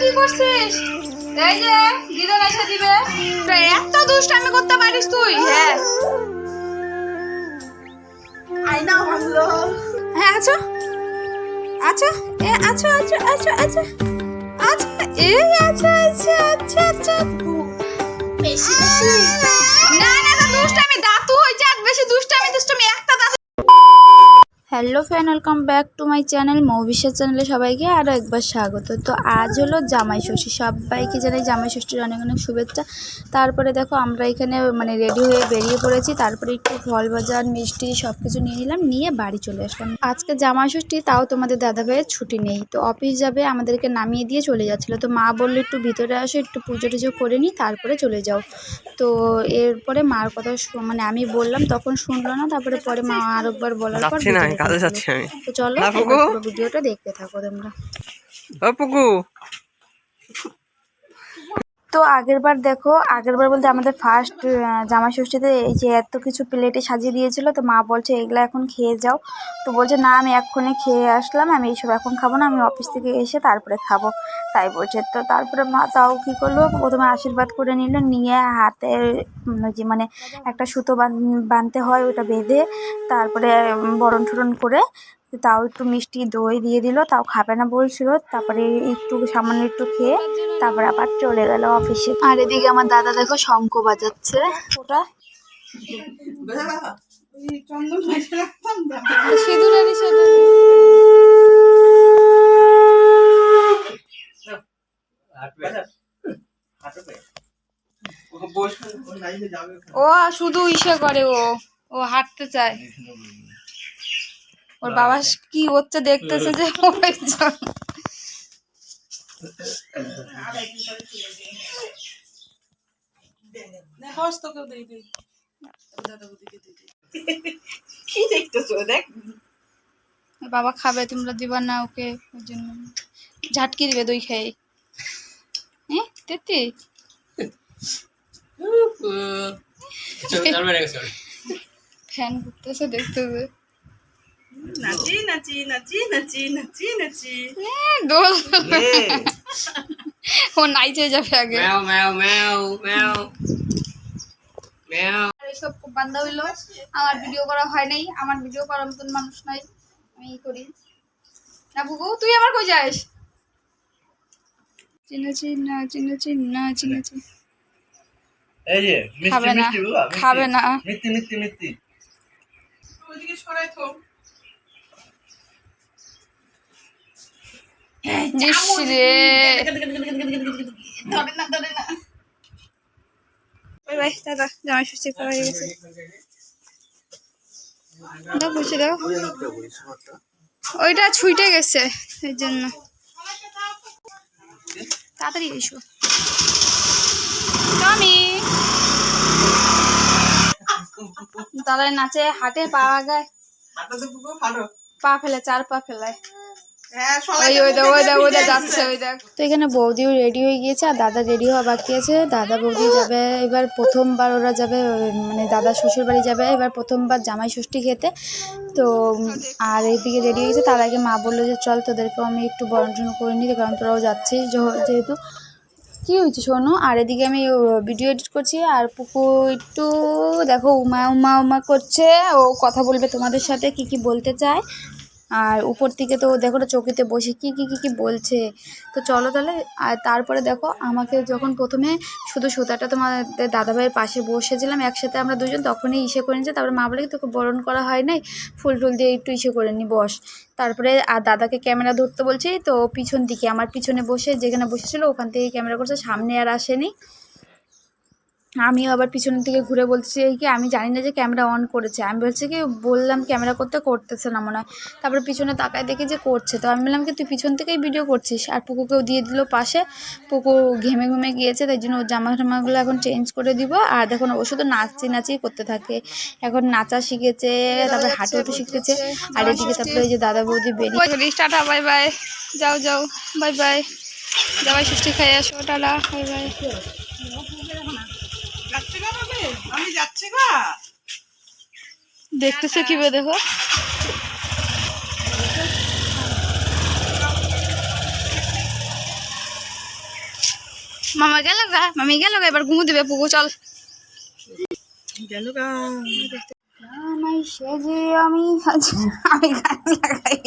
কি করছিস? এই যে দিদন এসে দিবে। এত দুষ্টামি করতে পারিস তুই? হ্যাঁ। আয়না ভাঙলো। হ্যাঁ আচ্ছা আচ্ছা এ আচ্ছা আচ্ছা আচ্ছা আচ্ছা আচ্ছা এই আচ্ছা আচ্ছা আচ্ছা আচ্ছা। Hello fan welcome back to my channel মৌবিশ্বের চ্যানেলে সবাইকে আরও একবার স্বাগত। তো আজ হলো জামাই ষষ্ঠী। সবাইকে জানাই জামাই ষষ্ঠীর অনেক অনেক শুভেচ্ছা। তারপরে দেখো আমরা এখানে মানে রেডি হয়ে বেরিয়ে পড়েছি। তারপরে একটু ফল বাজার মিষ্টি সব কিছু নিয়ে নিলাম নিয়ে বাড়ি চলে আসলাম। আজকে জামাই ষষ্ঠী তাও তোমাদের দাদা ভাইয়ের ছুটি নেই। তো অফিস যাবে আমাদেরকে নামিয়ে দিয়ে চলে যাচ্ছিল। তো মা বলল একটু ভিতরে আসো একটু পুজো টুজো করে নিই তারপরে চলে যাও। তো এরপরে মার কথা মানে আমি বললাম তখন শুনলো না তারপরে পরে মা আরেকবার বলার পর কাজে যাচ্ছি আমি। তো চলো ভিডিওটা দেখতে থাকো তোমরা। ও পুকু তো আগেরবার দেখো, আগেরবার বলতে আমাদের ফার্স্ট জামাই ষষ্ঠীতে এই যে এত কিছু প্লেটে সাজিয়ে দিয়েছিল, তো মা বলছে, এগুলো এখন খেয়ে যাও। তো বলছে, না, আমি এক্ষুনি খেয়ে আসলাম, আমি এইসব এখন খাব না, আমি অফিস থেকে এসে তারপরে খাব। তাই বলছে। তো তারপরে মা তাও কী করল, প্রথমে আশীর্বাদ করে নিল, নিয়ে হাতে যে মানে একটা সুতো বাঁধতে হয় ওটা বেঁধে, তারপরে বরণ টরণ করে তাও একটু মিষ্টি দই দিয়ে দিল তাও খাবে না বলছিল। তারপরে একটু সামান্য একটু খেয়ে তারপরে আবার চলে গেল অফিসে। আর এদিকে আমার দাদা দেখো শঙ্খ বাজাচ্ছে। ওটা ওই চন্দন মাঝে রাখতাম না। সিঁদুরেরই ও শুধু ইসে করে ও। ও হাঁটতে চায়। ওর বাবা কি হচ্ছে দেখতেছে যে ওই জন্য। কি দেখতেছো? দেখ। বাবা খাবে তোমরা দিবা না ওকে ওই জন্য। ঝাটকি দিবে দই খেয়ে। হ্যাঁ তেতি? ফ্যান ঘুরতেছে দেখতেছে। নাচি নাচি নাচি নাচি নাচি নাচি। দোল। ও নাইচে যাবে আগে। ম্যাও ম্যাও ম্যাও ম্যাও ম্যাও। এইসব খুব বান্ধা হইল আমার ভিডিও করা হয় নাই। আমার ভিডিও করার মতন মানুষ নাই। আমি ই করি। না বুবু তুই আবার কই যাস? চিনা চিনা চিনা চিনা চিনা চিনা এই যে মিষ্টি খাবে না মিষ্টি। খাবে না। মিষ্টি মিষ্টি মিষ্টি। ওইদিকে সরাই থো। রে ধরে না ধরে না বাই বাই দাদা জামাই ষষ্ঠী করা হয়ে গেছে দাও বসে দাও ওইটা ছুইটে গেছে এর জন্য তাড়াতাড়ি এসো টমি নাচে হাটে পা ভালো পা ফেলে চার পা ফেলায় হ্যাঁ তো এখানে বৌদিও রেডি হয়ে গিয়েছে আর দাদা রেডি হওয়া বাকি আছে। দাদা বৌদি যাবে এবার প্রথমবার ওরা যাবে মানে দাদা শ্বশুর বাড়ি যাবে এবার প্রথমবার জামাই ষষ্ঠী খেতে। তো আর এইদিকে রেডি হয়েছে তার আগে মা বলল যে চল তোদেরকেও আমি একটু বরণ করে নিতে কারণ তোরাও যাচ্ছিস যেহেতু। কি হয়েছে শোনো? আর এদিকে আমি ভিডিও এডিট করছি আর পুকু একটু দেখো উমা উমা উমা করছে। ও কথা বলবে তোমাদের সাথে কি কি বলতে চায়। আর উপর থেকে তো দেখো না চকিতে বসে কি কি কি কি বলছে। তো চলো তাহলে, আর তারপরে দেখো আমাকে যখন প্রথমে শুধু সুতাটা তোমাদের দাদাভাইয়ের পাশে বসেছিলাম একসাথে আমরা দুজন, তখনই ইসে করে নিয়েছি। তারপরে মা বলে, তোকে বরণ করা হয় নাই? ফুল টুল দিয়ে একটু ইসে করে নি, বস। তারপরে আর দাদাকে ক্যামেরা ধরতে বলছি তো পিছন দিকে, আমার পিছনে বসে যেখানে বসেছিল, ওখান থেকে ক্যামেরা করছে, সামনে আর আসেনি। আমিও আবার পিছনের দিকে ঘুরে বলছি এই কি আমি জানি না যে ক্যামেরা অন করেছে? আমি বলছি কি, বললাম ক্যামেরা করতে করতেছে না মনে হয়। তারপরে পিছনে তাকায় দেখি যে করছে। তো আমি বললাম কি, তুই পিছন থেকেই ভিডিও করছিস? আর পুকুকেও দিয়ে দিল পাশে। পুকু ঘেমে ঘেমে গিয়েছে, তাই জন্য ওর জামা টামাগুলো এখন চেঞ্জ করে দিব। আর দেখুন ও শুধু নাচি নাচি করতে থাকে। এখন নাচা শিখেছে, তারপরে হাঁটু হাঁটু শিখেছে। আর এদিকে তারপরে যে দাদা বৌদি বেরিয়ে টাটা বাই বাই যাও যাও বাই বাই যাবাই ষষ্ঠী খাই আসো, টাটা বাই বাই যাচ্ছে গা বাবে? আমি যাচ্ছে গা দেখতেছে কি দেখো? মামা গেল গা মামি গেল গা এবার ঘুমু দিবে পুকু চল। গেল গা। আমি সেজে আমি আমি গান লাগাই।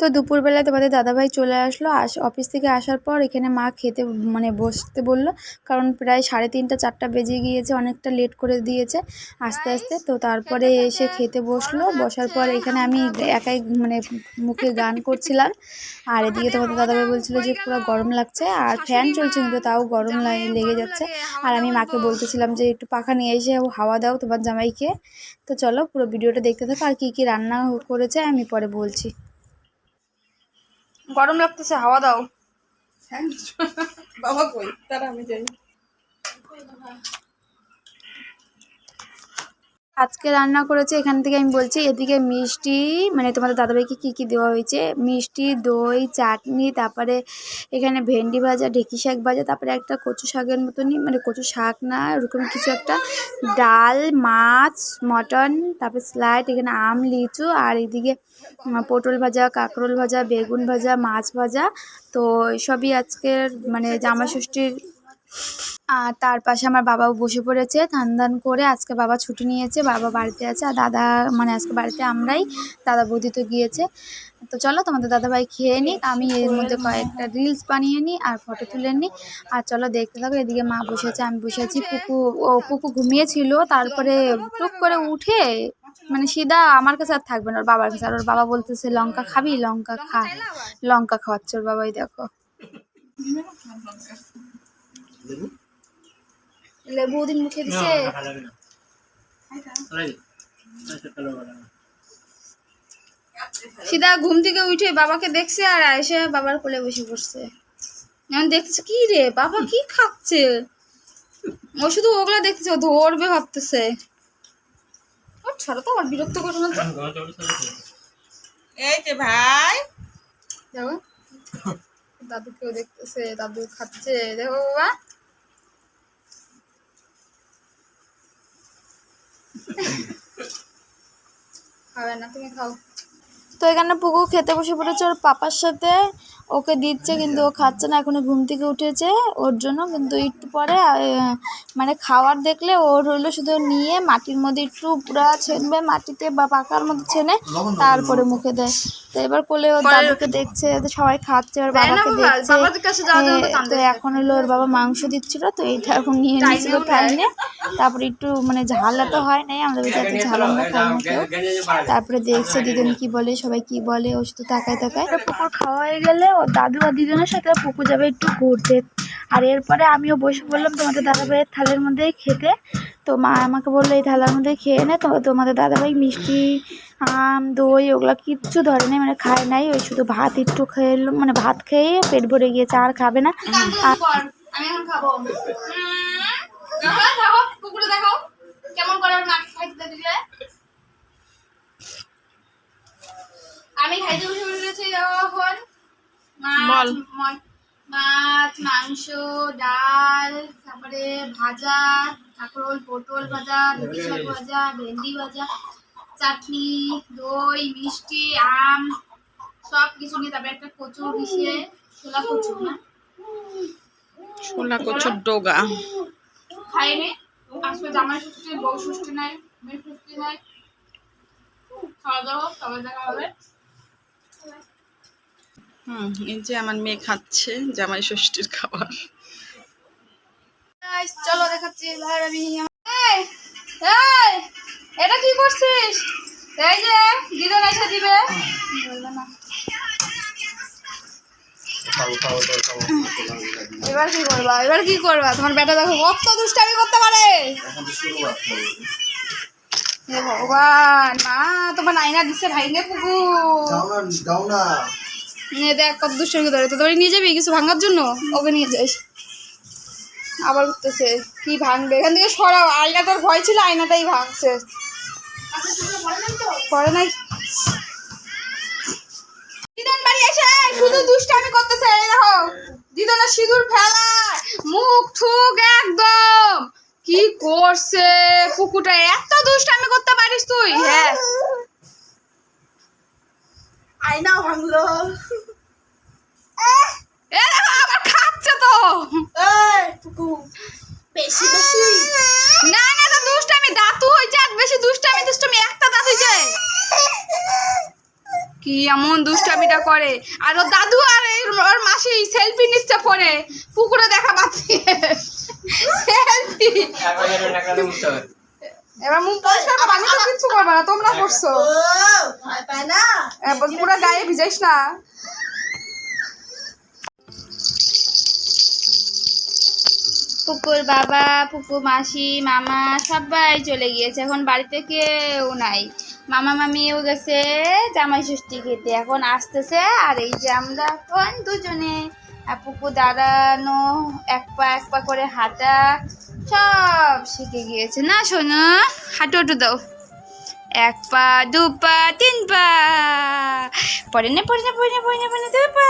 তো দুপুরবেলা তোমাদের দাদাভাই চলে আসলো। আস অফিস থেকে আসার পর এখানে মা খেতে মানে বসতে বলল, কারণ প্রায় সাড়ে তিনটা, চারটা বেজে গিয়েছে, অনেকটা লেট করে দিয়েছে আস্তে আস্তে। তো তারপরে এসে খেতে বসল। বসার পর এখানে আমি একাই মানে মুখে গান করছিলাম। আর এদিকে তোমাদের দাদাভাই বলছিল যে পুরো গরম লাগছে, আর ফ্যান চলছে কিন্তু তাও গরম লাগে- লেগে যাচ্ছে। আর আমি মাকে বলতেছিলাম যে একটু পাখা নিয়ে এসে হাওয়া দাও তোমার জামাইকে। তো চলো পুরো ভিডিওটা দেখতে থাকো, আর কী কী রান্না করেছে আমি পরে বলছি। গরম লাগতেছে হাওয়া দাও। বাবা কই? তারা আমি যাই আজকে রান্না করেছে, এখান থেকে আমি বলছি, এদিকে মিষ্টি মানে তোমাদের দাদাভাইকে কী কী দেওয়া হয়েছে? মিষ্টি, দই, চাটনি, তারপরে এখানে ভেন্ডি ভাজা, ঢেঁকি শাক ভাজা, তারপরে একটা কচু শাকের মতনই মানে কচু শাক না, ওরকম কিছু একটা। ডাল, মাছ, মটন, তারপরে স্লাইড, এখানে আম, লিচু, আর এদিকে পটল ভাজা, কাঁকরোল ভাজা, বেগুন ভাজা, মাছ ভাজা। তো সবই আজকের মানে জামা ষষ্ঠীর আর তার পাশে আমার বাবাও বসে পড়েছে ধান ধান করে আজকে বাবা ছুটি নিয়েছে বাবা বাড়িতে আছে আর দাদা মানে আজকে বাড়িতে আমরাই দাদা বৌদি তো গিয়েছে। তো চলো তোমাদের দাদাভাই খেয়ে নিক আমি এর মধ্যে কয়েকটা রিলস বানিয়ে নিই আর ফটো তুলে নিই। আর চলো দেখতে থাকো এদিকে মা বসে আছে আমি বসে আছি। পুকু ও পুকু ঘুমিয়েছিল তারপরে টুক করে উঠে মানে সিধা আমার কাছে আর থাকবে না ওর বাবার কাছে। আর ওর বাবা বলতেছে লঙ্কা খাবি? লঙ্কা খা। লঙ্কা খাওয়াচ্ছে ওর বাবাই দেখো। লেবু দিন মুখে দিছে। সিধা ঘুম থেকে উঠে বাবাকে দেখছে আর এসে বাবার কোলে বসে পড়ছে। এখন দেখছে কি রে বাবা কি খাচ্ছে? ও শুধু ওগুলা দেখতেছে ও ধরবে ভাবতেছে। ও ছাড়ো তো আমার বিরক্ত করো না এই যে ভাই। দেখো। দাদুকেও দেখতেছে দাদু খাচ্ছে। দেখো বাবা। খাবে না তুমি খাও। তো এখানে পুকু খেতে বসে পড়েছে ওর পাপার সাথে। ওকে দিচ্ছে কিন্তু ও খাচ্ছে না এখনও ঘুম থেকে উঠেছে ওর জন্য। কিন্তু একটু পরে মানে খাওয়ার দেখলে ওর হলো শুধু নিয়ে মাটির মধ্যে একটু পুরা ছেনবে মাটিতে বা পাকার মধ্যে ছেনে তারপরে মুখে দেয়। তো এবার কোলে ওর দাদুকে দেখছে তো সবাই খাচ্ছে ওর বাবাকে দেখছে। তো এখন হলো ওর বাবা মাংস দিচ্ছিল তো এইটা এখন নিয়ে নিয়েছিল টাইমে তারপরে একটু মানে ঝাল তো হয় নাই আমাদের বাড়িতে এত ঝাল আমরা খাই না কেউ। তারপরে দেখছে দিদিন কি বলে সবাই কি বলে ও শুধু তাকায় তাকায়। পুকুর খাওয়া হয়ে গেলে ও দাদু আর দিদিনের সাথে পুকুর যাবে একটু ঘুরতে। আর এরপরে আমিও বসে বললাম তোমাদের দাদাভাইয়ের থালের মধ্যে খেতে। তো মা আমাকে বলল এই থালার মধ্যে খেয়ে নে তো তোমাদের দাদাভাই মিষ্টি আম দই ওগুলো কিচ্ছু ধরে নাই মানে খায় নাই। ওই শুধু ভাত একটু খেয়ে মানে ভাত খেয়ে পেট ভরে গিয়েছে আর খাবে না। আমি খাইতে বসে মাছ মাংস ডাল তারপরে ভাজা কাঁকরোল পটল ভাজা শাক ভাজা ভেন্ডি ভাজা। চাটনি দই মিষ্টি আম সব কিছু নিয়ে তারপরে একটা কচু মিশিয়ে ছোলা কচু না? ছোলা কচুর ডোগা। খাইনি। আসবে জামাই ষষ্ঠী বউ ষষ্ঠী নাই মেয়ে ষষ্ঠী নাই। খাওয়া দাওয়া সবাই দেখা হবে। হুম এই যে আমার মেয়ে খাচ্ছে জামাই ষষ্ঠীর খাবার। চলো দেখাচ্ছি ভাই আমি এই এই! এটা কি করছিস? এই যে দিদন এসে দিবে। এবার কি করবা? এবার কি করবা? তোমার বেটা দেখো কত দুষ্টামি করতে পারে। ভগবান মা তোমার নাইনা দিচ্ছে ভাইঙ্গে পুকু নিয়ে দেখ কত দুষ্টামি করে তো তোর নিয়ে যাবি কিছু ভাঙার জন্য? ওকে নিয়ে যাস। আবার উঠতেছে কি ভাঙবে? এখান থেকে সরাও আয়নাটার ভয় ছিল আয়নাটাই ভাঙছে। পরে নাই? দিদন বাড়ি এসে শুধু দুষ্টামি করতেছে এই দেখো। দিদনের সিঁদুর ফেলা মুখ ঠুক একদম। কি করছে? পুকুটা এত দুষ্টামি করতে পারিস তুই? হ্যাঁ। আয়না ভাঙলো। এ আবার খাচ্ছে তো বেশি বেশি। না না তো দুষ্টামি। দাঁতু হয়েছে আর বেশি দুষ্টামি দুষ্টামি একটা দাঁত হয়েছে কি এমন দুষ্টামিটা করে? আর ওর দাদু আর ওর মাসি সেলফি নিচ্ছে পরে পুকুরে দেখা পাচ্ছি। সেলফি এবার মুখ পরিষ্কার করব তো কিচ্ছু করব না তোমরা করছ। পুরো গায়ে ভিজাইস না। পুকুর বাবা পুকু মাসি, মামা সবাই চলে গিয়েছে। এখন বাড়িতে কেউ নাই। মামা মামিও গেছে জামাই ষষ্ঠী খেতে। এখন আসতেছে আর এই যে আমরা এখন দুজনে পুকু দাঁড়ানো, এক পা এক পা করে হাঁটা, সব শিখে গিয়েছে। না, শোনো, হাঁটু হাঁটু দাও। এক পা, দু পা, তিন পা। পরে না পরে নে, পড়ে নে পড়ে নে পড়ে নে, দু পা।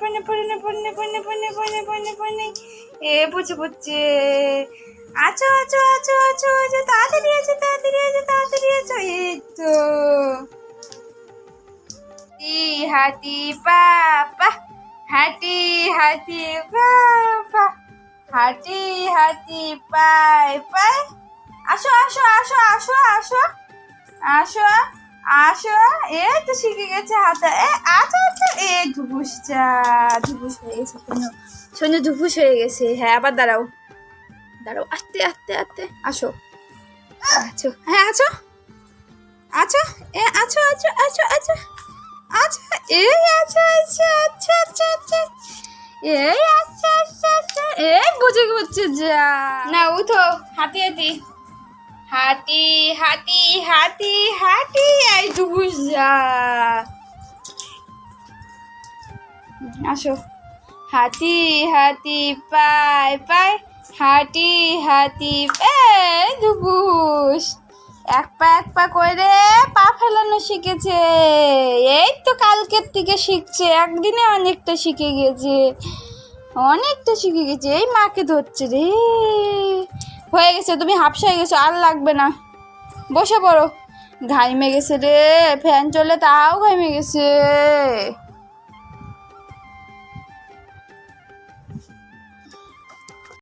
পড়ে নে পড়ে নে পড়ে পড়ে পড়ে পড়ে পড়ে এ পুচে পুচে আছো আছো আছো আছো আছো, তাড়াতাড়ি আছো তাড়াতাড়ি আছো তাড়াতাড়ি আছো। এই তো। হাতি হাতি পাপা, হাতি হাতি পাপা, হাতি হাতি পাই পাই আসো আসো আসো আসো আসো আসো। আসো, এ তো শিখে গেছে হাতে। এ আচ্ছা আচ্ছা এ ধুপুস যা ধুপুস হয়ে গেছে শোনো শোনো ধুপুস হয়ে গেছে। হ্যাঁ আবার দাঁড়াও। দাঁড়াও, আস্তে আস্তে আস্তে। আসো। আছো। হ্যাঁ আছো। আছো। এ, আছো আছো আছো আছো। আচ্ছা এই আচ্ছা আচ্ছা আচ্ছা আচ্ছা আচ্ছা। এই আচ্ছা আচ্ছা আচ্ছা। এই বুঝে বুঝছে যা। না, উঠো হাতি হাতি হাতি হাতি হাতি হাতি এই ডুবুস যা। আসো। হাতি হাতি পায় পায় হাতি হাতি এই ডুবুস এক পা এক পা করে পা ফেলানো শিখেছে। এই তো কালকের থেকে শিখছে, একদিনে অনেকটা শিখে গেছে। অনেকটা শিখে গেছে, এই মাকে ধরছে রে। হয়ে গেছে, তুমি হাফসা হয়ে গেছো, আর লাগবে না। বসে পড়ো। ঘাইমে গেছে রে, ফ্যান চলে তাও ঘাইমে গেছে।